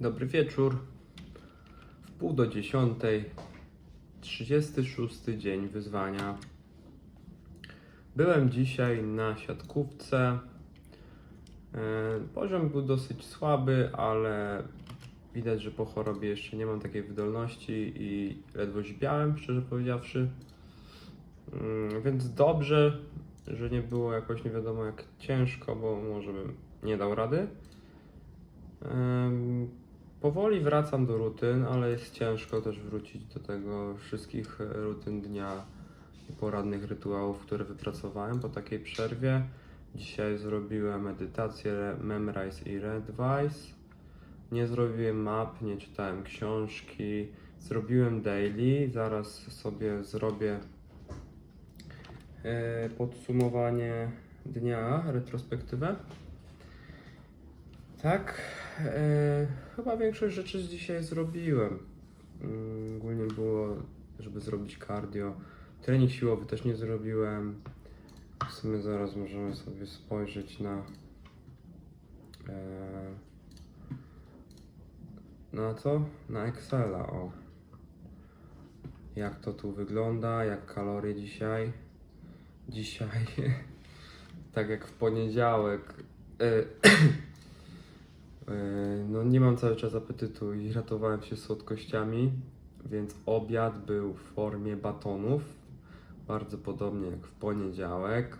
Dobry wieczór. W pół do dziesiątej. 36 dzień wyzwania. Byłem dzisiaj na siatkówce. E, Poziom był dosyć słaby, ale widać, że po chorobie jeszcze nie mam takiej wydolności i ledwo źbiałem, szczerze powiedziawszy. Mm, Więc dobrze, że nie było jakoś nie wiadomo jak ciężko, bo może bym nie dał rady. Powoli wracam do rutyn, ale jest ciężko też wrócić do tego wszystkich e, rutyn dnia i poradnych rytuałów, które wypracowałem po takiej przerwie. Dzisiaj zrobiłem medytację, memrise i redvice. Nie zrobiłem map, nie czytałem książki. Zrobiłem daily, zaraz sobie zrobię e, podsumowanie dnia, retrospektywę. Tak, e, chyba większość rzeczy z dzisiaj zrobiłem. Mm, Ogólnie było, żeby zrobić cardio. Trening siłowy też nie zrobiłem. W sumie zaraz możemy sobie spojrzeć na. E, na co? Na Excela, o. Jak to tu wygląda, jak kalorie dzisiaj. Dzisiaj, tak jak w poniedziałek. E, Yy, cały czas apetytu i ratowałem się słodkościami, więc obiad był w formie batonów, bardzo podobnie jak w poniedziałek.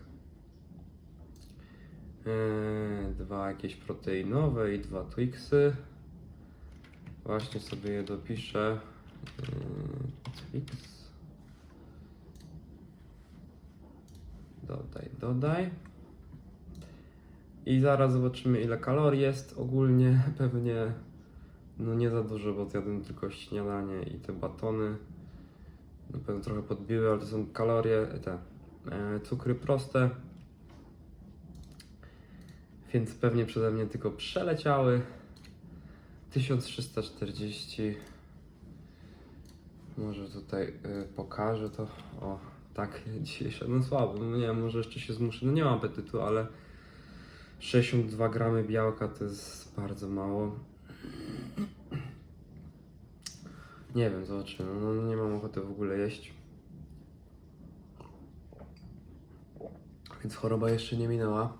Yy, Dwa jakieś proteinowe i dwa Twixy. Właśnie sobie je dopiszę. Yy, Twix. Dodaj, dodaj. I zaraz zobaczymy ile kalorii jest ogólnie. Pewnie no nie za dużo, bo zjadłem tylko śniadanie i te batony. Na pewno trochę podbiły, ale to są kalorie, te e, cukry proste. Więc pewnie przeze mnie tylko przeleciały. 1340. Może tutaj e, pokażę to. O, tak, dzisiaj szedłem słabo. No nie wiem, może jeszcze się zmuszę. No nie mam apetytu, ale 62 gramy białka to jest bardzo mało. Nie wiem, zobaczymy. No, nie mam ochoty w ogóle jeść. Więc choroba jeszcze nie minęła.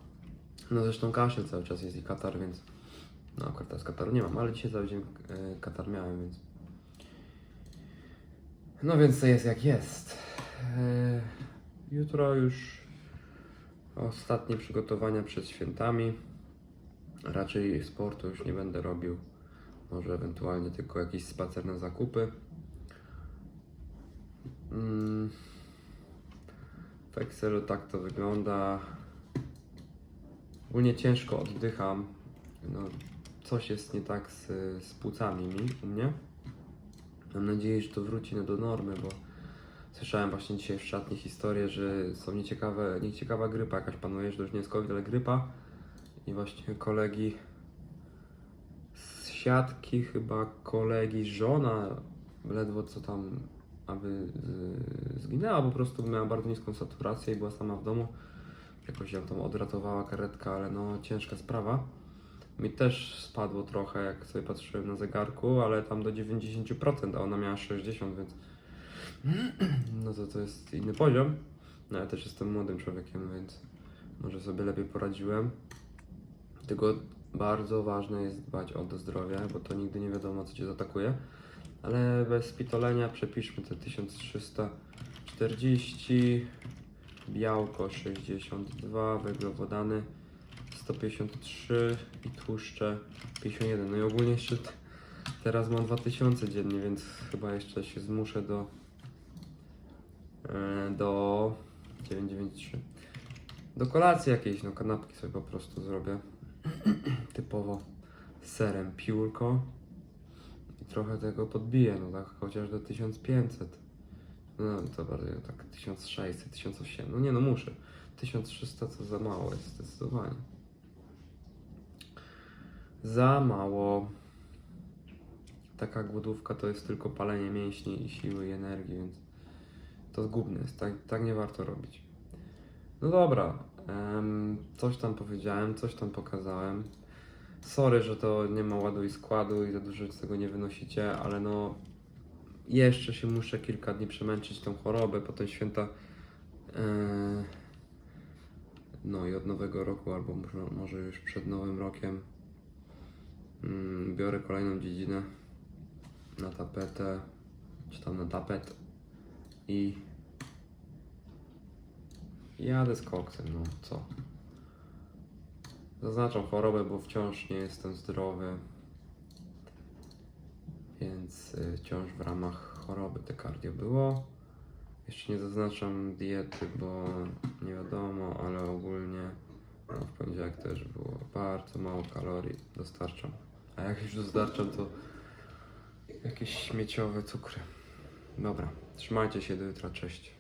No zresztą kaszel cały czas jest i katar, więc. No akurat teraz kataru nie mam, ale dzisiaj cały dzień e, katar miałem, więc. No więc to jest jak jest. E, jutro już Ostatnie przygotowania przed świętami. Raczej sportu już nie będę robił. Może ewentualnie tylko jakiś spacer na zakupy. Mm. W Excelu tak to wygląda. Ogólnie ciężko oddycham. No, coś jest nie tak z, z płucami mi u mnie. Mam nadzieję, że to wróci no do normy, bo Słyszałem właśnie dzisiaj w szatni historię, że są nieciekawe, nieciekawa grypa jakaś panuje, że to już nie jest COVID, ale grypa. I właśnie kolegi siatki, chyba kolegi żona, ledwo co tam, aby z- zginęła, po prostu miała bardzo niską saturację i była sama w domu. Jakoś ją tam odratowała karetka, ale no ciężka sprawa. Mi też spadło trochę, jak sobie patrzyłem na zegarku, ale tam do 90%, a ona miała 60%, więc no to to jest inny poziom. No ja też jestem młodym człowiekiem, więc może sobie lepiej poradziłem. Tylko bardzo ważne jest dbać o to zdrowie, bo to nigdy nie wiadomo, co cię zaatakuje. Ale bez pitolenia przepiszmy te 1340, białko 62, węglowodany 153 i tłuszcze 51. No i ogólnie jeszcze teraz mam 2000 dziennie, więc chyba jeszcze się zmuszę do e, do 993 do kolacji jakiejś, no kanapki sobie po prostu zrobię typowo serem piórko. I trochę tego podbiję, no tak chociaż do 1500 no to bardziej tak 1600, 1800, no nie no muszę. 1300 to za mało jest zdecydowanie. Za mało. Taka głodówka to jest tylko palenie mięśni i siły i energii, więc to zgubne jest, tak, tak nie warto robić. No dobra, coś tam powiedziałem, coś tam pokazałem. sorry, że to nie ma ładu i składu i za dużo z tego nie wynosicie, ale no jeszcze się muszę kilka dni przemęczyć tą chorobę, potem święta yy, no i od nowego roku, albo może, może już przed nowym rokiem mm, biorę kolejną dziedzinę na tapetę, czy tam na tapet i jadę z koksem, no co? Zaznaczam chorobę, bo wciąż nie jestem zdrowy, więc y, wciąż w ramach choroby te cardio było. Jeszcze nie zaznaczam diety, bo nie wiadomo, ale ogólnie no, w poniedziałek też było bardzo mało kalorii dostarczam. A jak już dostarczam, to jakieś śmieciowe cukry. Dobra, trzymajcie się do jutra, cześć.